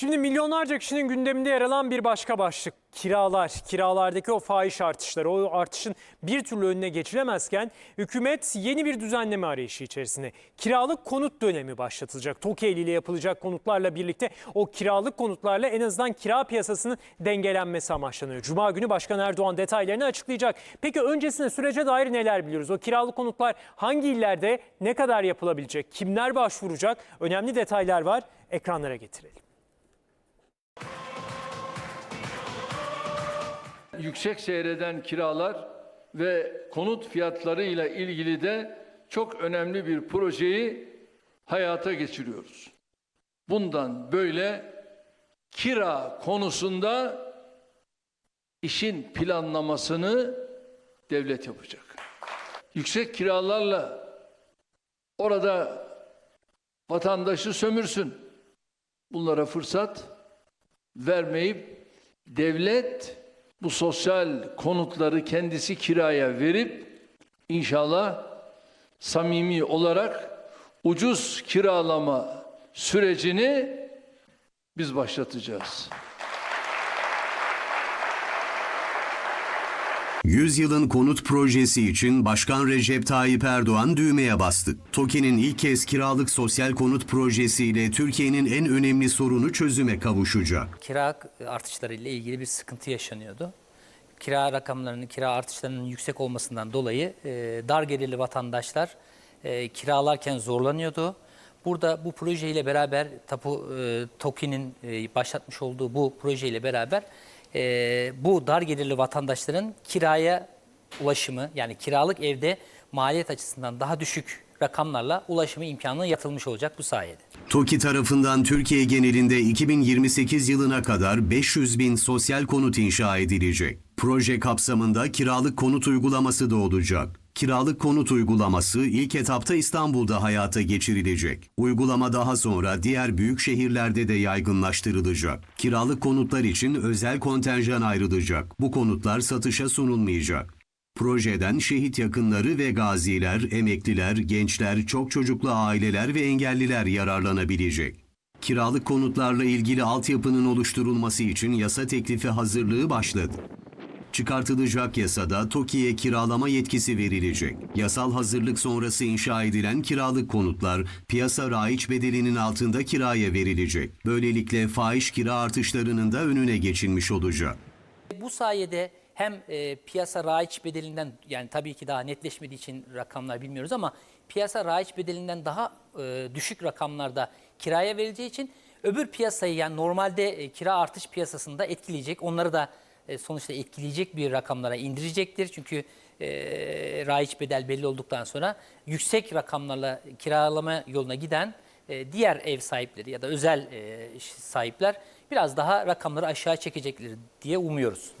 Şimdi milyonlarca kişinin gündeminde yer alan bir başka başlık kiralar. Kiralardaki o fahiş artışları, o artışın bir türlü önüne geçilemezken hükümet yeni bir düzenleme arayışı içerisinde. Kiralık konut dönemi başlatılacak. TOKİ ile yapılacak konutlarla birlikte o kiralık konutlarla en azından kira piyasasının dengelenmesi amaçlanıyor. Cuma günü Başkan Erdoğan detaylarını açıklayacak. Peki öncesinde sürece dair neler biliyoruz? O kiralık konutlar hangi illerde ne kadar yapılabilecek? Kimler başvuracak? Önemli detaylar var. Ekranlara getirelim. Yüksek seyreden kiralar ve konut fiyatlarıyla ilgili de çok önemli bir projeyi hayata geçiriyoruz. Bundan böyle kira konusunda işin planlamasını devlet yapacak. Yüksek kiralarla orada vatandaşı sömürsün. Bunlara fırsat vermeyip devlet bu sosyal konutları kendisi kiraya verip inşallah samimi olarak ucuz kiralama sürecini biz başlatacağız. Yüzyılın konut projesi için Başkan Recep Tayyip Erdoğan düğmeye bastı. TOKİ'nin ilk kez kiralık sosyal konut projesiyle Türkiye'nin en önemli sorunu çözüme kavuşacak. kira artışları ile ilgili bir sıkıntı yaşanıyordu. Kira rakamlarının, kira artışlarının yüksek olmasından dolayı e, dar gelirli vatandaşlar e, kiralarken zorlanıyordu. Burada bu projeyle beraber Tapu e, TOKİ'nin e, başlatmış olduğu bu projeyle beraber e, bu dar gelirli vatandaşların kiraya ulaşımı yani kiralık evde maliyet açısından daha düşük rakamlarla ulaşımı imkanı yatılmış olacak bu sayede. TOKİ tarafından Türkiye genelinde 2028 yılına kadar 500 bin sosyal konut inşa edilecek. Proje kapsamında kiralık konut uygulaması da olacak. Kiralık konut uygulaması ilk etapta İstanbul'da hayata geçirilecek. Uygulama daha sonra diğer büyük şehirlerde de yaygınlaştırılacak. Kiralık konutlar için özel kontenjan ayrılacak. Bu konutlar satışa sunulmayacak. Projeden şehit yakınları ve gaziler, emekliler, gençler, çok çocuklu aileler ve engelliler yararlanabilecek. Kiralık konutlarla ilgili altyapının oluşturulması için yasa teklifi hazırlığı başladı. Çıkartılacak yasada TOKİ'ye kiralama yetkisi verilecek. Yasal hazırlık sonrası inşa edilen kiralık konutlar piyasa raiç bedelinin altında kiraya verilecek. Böylelikle fahiş kira artışlarının da önüne geçilmiş olacak. Bu sayede hem e, piyasa raiç bedelinden yani tabii ki daha netleşmediği için rakamlar bilmiyoruz ama piyasa raiç bedelinden daha e, düşük rakamlarda kiraya verileceği için öbür piyasayı yani normalde e, kira artış piyasasında etkileyecek. Onları da e, sonuçta etkileyecek bir rakamlara indirecektir. Çünkü e, raiç bedel belli olduktan sonra yüksek rakamlarla kiralama yoluna giden e, diğer ev sahipleri ya da özel e, sahipler biraz daha rakamları aşağı çekecekler diye umuyoruz.